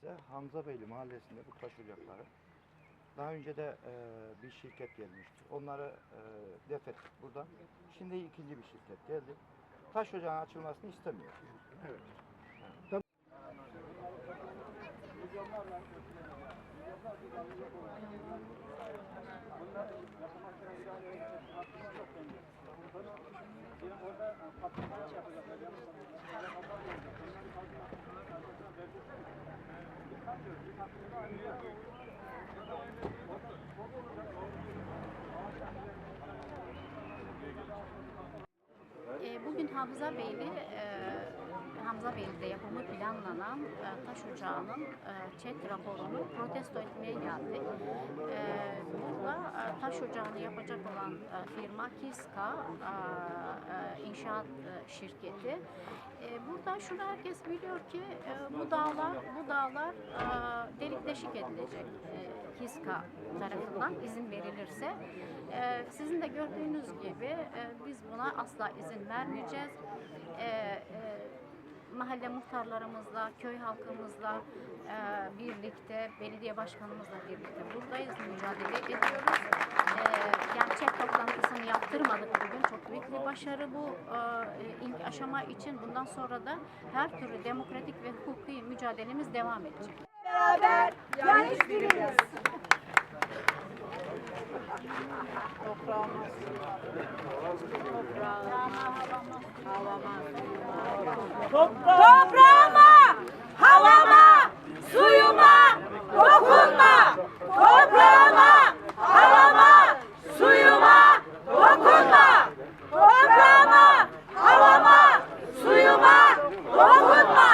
size Hamzabeyli mahallesinde bu taş ocakları. Daha önce de e, bir şirket gelmişti. Onları e, def ettik buradan. Şimdi ikinci bir şirket geldi. Taş ocağının açılmasını istemiyor. E, Bugün Hamza Beyli, e, Hamza Beyli'de yapımı planlanan e, taş ocağının e, çet raporunu protesto etmeye geldik. Taş ocağını yapacak olan e, firma Kiska e, e, inşaat şirketi. Burada şunu herkes biliyor ki bu dağlar bu dağlar delik deşik edilecek. Kiska tarafından izin verilirse. Sizin de gördüğünüz gibi biz buna asla izin vermeyeceğiz. Mahalle muhtarlarımızla, köy halkımızla e, birlikte, belediye başkanımızla birlikte buradayız, mücadele ediyoruz. Yaptırmadık bugün. Çok büyük bir başarı bu e, ilk aşama için. Bundan sonra da her türlü demokratik ve hukuki mücadelemiz devam edecek. beraber yan hiçbirimiz. Toprağıma